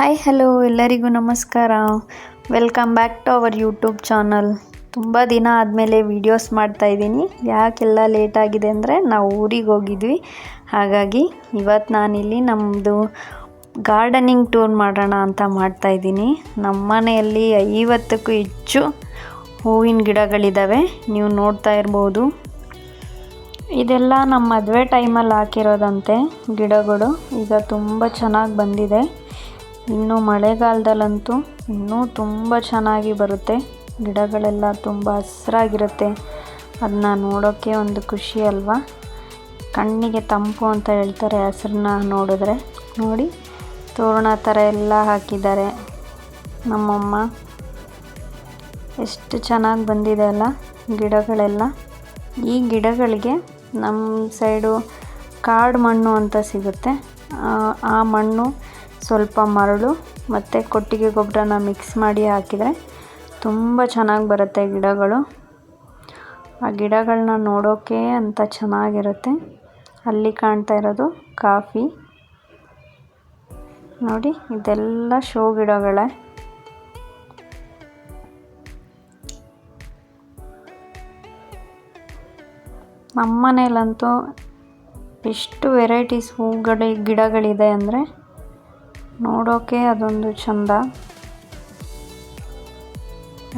Hi hello ಎಲ್ಲರಿಗೂ ನಮಸ್ಕಾರ. Welcome back to our YouTube channel ತುಂಬ ದಿನ ಆದಮೇಲೆ ವೀಡಿಯೋಸ್ ಮಾಡ್ತಾಯಿದ್ದೀನಿ ಯಾಕೆಲ್ಲ ಲೇಟ್ ಆಗಿದೆ ಅಂದರೆ ನಾವು ಊರಿಗೆ ಹೋಗಿದ್ವಿ. ಹಾಗಾಗಿ ಇವತ್ತು ನಾನಿಲ್ಲಿ ನಮ್ಮದು ಗಾರ್ಡನಿಂಗ್ ಟೂರ್ ಮಾಡೋಣ ಅಂತ ಮಾಡ್ತಾಯಿದ್ದೀನಿ ನಮ್ಮ ಮನೆಯಲ್ಲಿ ಐವತ್ತಕ್ಕೂ ಹೆಚ್ಚು ಹೂವಿನ ಗಿಡಗಳಿದ್ದಾವೆ ನೀವು ನೋಡ್ತಾ ಇರ್ಬೋದು. ಇದೆಲ್ಲ ನಮ್ಮ ಮದುವೆ ಟೈಮಲ್ಲಿ ಹಾಕಿರೋದಂತೆ ಗಿಡಗಳು. ಈಗ ತುಂಬ ಚೆನ್ನಾಗಿ ಬಂದಿದೆ. ಇನ್ನು ಮಳೆಗಾಲದಲ್ಲಂತೂ ಇನ್ನೂ ತುಂಬ ಚೆನ್ನಾಗಿ ಬರುತ್ತೆ. ಗಿಡಗಳೆಲ್ಲ ತುಂಬ ಹಸಿರಾಗಿರುತ್ತೆ. ಅದನ್ನ ನೋಡೋಕ್ಕೆ ಒಂದು ಖುಷಿ ಅಲ್ವಾ? ಕಣ್ಣಿಗೆ ತಂಪು ಅಂತ ಹೇಳ್ತಾರೆ ಹಸ್ರನ್ನ ನೋಡಿದ್ರೆ. ನೋಡಿ, ತೋರಣ ಥರ ಎಲ್ಲ ಹಾಕಿದ್ದಾರೆ. ನಮ್ಮಮ್ಮ, ಎಷ್ಟು ಚೆನ್ನಾಗಿ ಬಂದಿದೆ ಅಲ್ಲ ಗಿಡಗಳೆಲ್ಲ. ಈ ಗಿಡಗಳಿಗೆ ನಮ್ಮ ಸೈಡು ಕಾಡು ಮಣ್ಣು ಅಂತ ಸಿಗುತ್ತೆ. ಆ ಮಣ್ಣು ಸ್ವಲ್ಪ ಮರಳು ಮತ್ತು ಕೊಟ್ಟಿಗೆ ಗೊಬ್ಬರನ ಮಿಕ್ಸ್ ಮಾಡಿ ಹಾಕಿದರೆ ತುಂಬ ಚೆನ್ನಾಗಿ ಬರುತ್ತೆ ಗಿಡಗಳು. ಆ ಗಿಡಗಳನ್ನ ನೋಡೋಕ್ಕೆ ಅಂತ ಚೆನ್ನಾಗಿರುತ್ತೆ. ಅಲ್ಲಿ ಕಾಣ್ತಾ ಇರೋದು ಕಾಫಿ. ನೋಡಿ, ಇದೆಲ್ಲ ಶೋ ಗಿಡಗಳೇ. ನಮ್ಮ ಮನೇಲಂತೂ ಎಷ್ಟು ವೆರೈಟೀಸ್ ಹೂಗಳ ಗಿಡಗಳಿದೆ ಅಂದರೆ ನೋಡೋಕೆ ಅದೊಂದು ಚಂದ.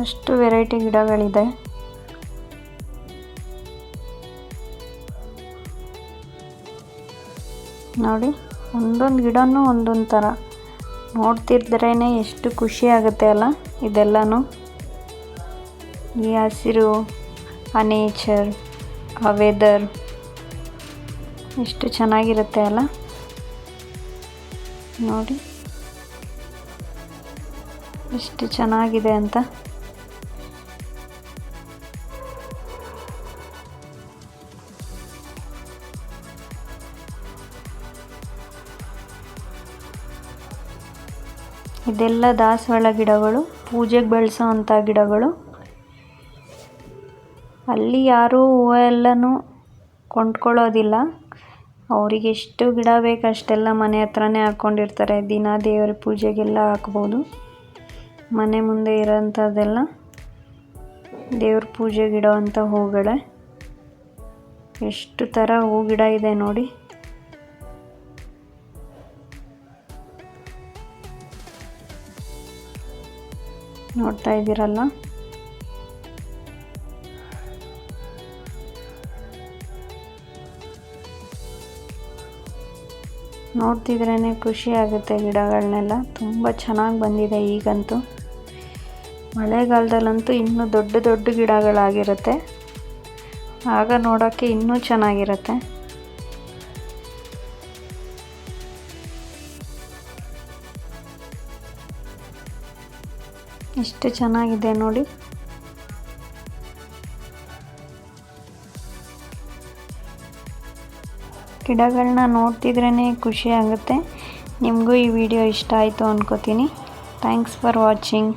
ಅಷ್ಟು ವೆರೈಟಿ ಗಿಡಗಳಿದೆ. ನೋಡಿ, ಒಂದೊಂದು ಗಿಡನೂ ಒಂದೊಂದು ಥರ ನೋಡ್ತಿದ್ರೇ ಎಷ್ಟು ಖುಷಿ ಆಗುತ್ತೆ ಅಲ್ಲ ಇದೆಲ್ಲನೂ. ಈ ಹಸಿರು, ಆ ನೇಚರ್ ಆ ವೆದರ್ ಎಷ್ಟು ಚೆನ್ನಾಗಿರುತ್ತೆ ಅಲ್ಲ. ನೋಡಿ. ಎಷ್ಟು ಚೆನ್ನಾಗಿದೆ ಅಂತ. ಇದೆಲ್ಲ ದಾಸವಾಳ ಗಿಡಗಳು, ಪೂಜೆಗೆ ಬೆಳೆಸೋ ಗಿಡಗಳು. ಅಲ್ಲಿ ಯಾರೂ ಹೂವು ಎಲ್ಲನೂ ಕೊಂಡ್ಕೊಳ್ಳೋದಿಲ್ಲ. ಅವರಿಗೆ ಎಷ್ಟು ಗಿಡ ಬೇಕು ಅಷ್ಟೆಲ್ಲ ಮನೆ ಹತ್ರನೇ ಹಾಕ್ಕೊಂಡಿರ್ತಾರೆ. ದಿನ ದೇವರ ಪೂಜೆಗೆಲ್ಲ ಹಾಕ್ಬೋದು. ಮನೆ ಮುಂದೆ ಇರೋಂಥದ್ದೆಲ್ಲ ದೇವ್ರ ಪೂಜೆಗೆ ಇಡೋವಂಥ ಹೂಗಳೇ. ಎಷ್ಟು ಥರ ಹೂ ಗಿಡ ಇದೆ ನೋಡಿ. ನೋಡ್ತಾ ಇದ್ದೀರಲ್ಲ? ನೋಡ್ತಿದ್ರೇ ಖುಷಿ ಆಗುತ್ತೆ ಗಿಡಗಳನ್ನೆಲ್ಲ ತುಂಬ ಚೆನ್ನಾಗಿ ಬಂದಿದೆ ಈಗಂತೂ. ಮಳೆಗಾಲದಲ್ಲಂತೂ ಇನ್ನೂ ದೊಡ್ಡ ದೊಡ್ಡ ಗಿಡಗಳಾಗಿರುತ್ತೆ. ಆಗ ನೋಡೋಕ್ಕೆ ಇನ್ನೂ ಚೆನ್ನಾಗಿರುತ್ತೆ. ಎಷ್ಟು ಚೆನ್ನಾಗಿದೆ ನೋಡಿ. ಗಿಡಗಳನ್ನ ನೋಡ್ತಿದ್ರೇ ಖುಷಿ ಆಗುತ್ತೆ. ನಿಮಗೂ ಈ ವಿಡಿಯೋ ಇಷ್ಟ ಆಯಿತು ಅಂದ್ಕೋತೀನಿ ಥ್ಯಾಂಕ್ಸ್ ಫಾರ್ ವಾಚಿಂಗ್